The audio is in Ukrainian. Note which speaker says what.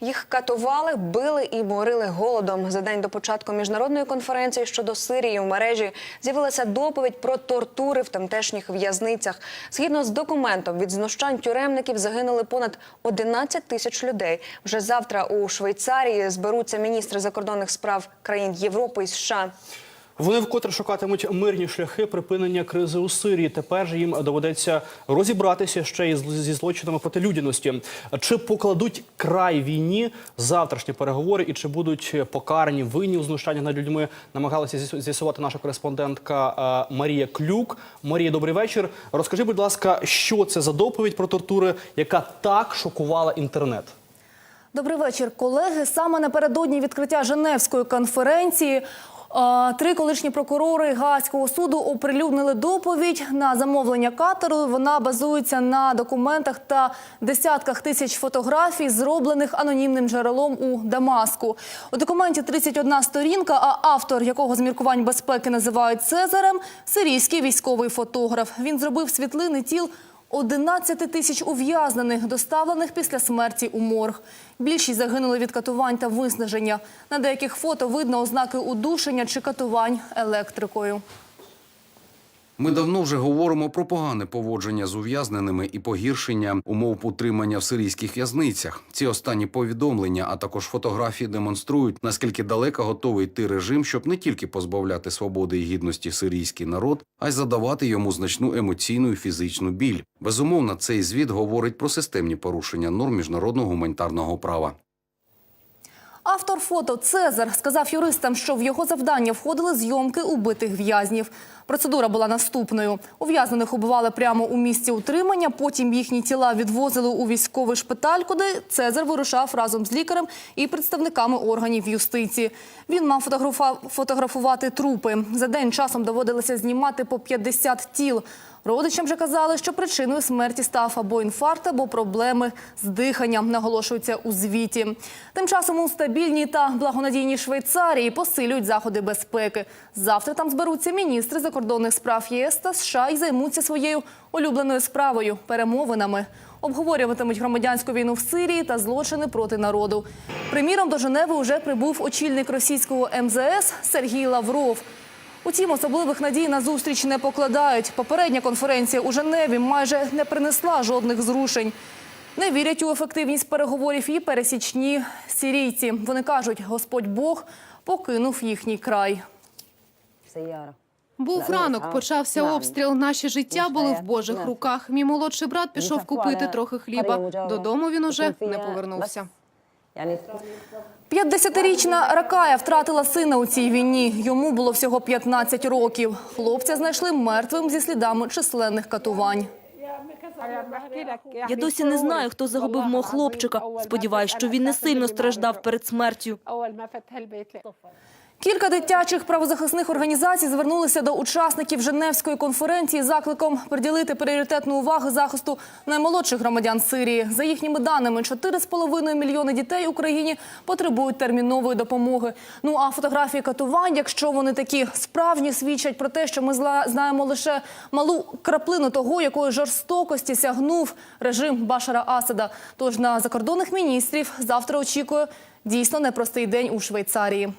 Speaker 1: Їх катували, били і морили голодом. За день до початку міжнародної конференції щодо Сирії в мережі з'явилася доповідь про тортури в тамтешніх в'язницях. Згідно з документом, від знущань тюремників загинули понад 11 тисяч людей. Вже завтра у Швейцарії зберуться міністри закордонних справ країн Європи і США.
Speaker 2: Вони вкотре шукатимуть мирні шляхи припинення кризи у Сирії. Тепер же їм доведеться розібратися ще й зі злочинами проти людяності. Чи покладуть край війні завтрашні переговори, і чи будуть покарані винні у знущаннях над людьми? Намагалася з'ясу- з'ясувати наша кореспондентка е, Марія Клюк. Марія, добрий вечір. Розкажи, будь ласка, що це за доповідь про тортури, яка так шокувала інтернет?
Speaker 3: Добрий вечір, колеги. Саме напередодні відкриття Женевської конференції. Три колишні прокурори Гаазького суду оприлюднили доповідь на замовлення катеру. Вона базується на документах та десятках тисяч фотографій, зроблених анонімним джерелом у Дамаску. У документі 31 сторінка, а автор якого з міркувань безпеки називають Цезарем, сирійський військовий фотограф. Він зробив світлини тіл 11 тисяч ув'язнених, доставлених після смерті у морг. Більшість загинули від катувань та виснаження. На деяких фото видно ознаки удушення чи катувань електрикою.
Speaker 4: Ми давно вже говоримо про погане поводження з ув'язненими і погіршення умов утримання в сирійських в'язницях. Ці останні повідомлення, а також фотографії демонструють, наскільки далеко готовий йти режим, щоб не тільки позбавляти свободи і гідності сирійський народ, а й задавати йому значну емоційну і фізичну біль. Безумовно, цей звіт говорить про системні порушення норм міжнародного гуманітарного права.
Speaker 3: Автор фото Цезар сказав юристам, що в його завдання входили зйомки убитих в'язнів. Процедура була наступною: ув'язнених убивали прямо у місці утримання. Потім їхні тіла відвозили у військовий шпиталь, куди Цезар вирушав разом з лікарем і представниками органів юстиції. Він мав фотографувати трупи. За день часом доводилося знімати по 50 тіл. Родичам же казали, що причиною смерті став або інфаркт, або проблеми з диханням, наголошується у звіті. Тим часом у стабільній та благонадійній Швейцарії посилюють заходи безпеки. Завтра там зберуться міністри закордонних справ ЄС та США і займуться своєю улюбленою справою перемовинами. Обговорюватимуть громадянську війну в Сирії та злочини проти народу. Приміром, до Женеви вже прибув очільник російського МЗС Сергій Лавров. Утім, особливих надій на зустріч не покладають. Попередня конференція у Женеві майже не принесла жодних зрушень. Не вірять у ефективність переговорів і пересічні сирійці. Вони кажуть, Господь Бог покинув їхній край.
Speaker 5: Був ранок, почався обстріл. Наші життя були в Божих руках. Мій молодший брат пішов купити трохи хліба. Додому він уже не повернувся.
Speaker 3: 50-річна Ракая втратила сина у цій війні. Йому було всього 15 років. Хлопця знайшли мертвим зі слідами численних катувань.
Speaker 6: Я досі не знаю, хто загубив мого хлопчика. Сподіваюсь, що він не сильно страждав перед смертю.
Speaker 3: Кілька дитячих правозахисних організацій звернулися до учасників Женевської конференції з закликом приділити пріоритетну увагу захисту наймолодших громадян Сирії. За їхніми даними, 4,5 мільйони дітей Україні потребують термінової допомоги. Ну а фотографії катувань, якщо вони такі справжні, свідчать про те, що ми знаємо лише малу краплину того, якої жорстокості сягнув режим Башара Асада. Тож на закордонних міністрів завтра очікує дійсно непростий день у Швейцарії.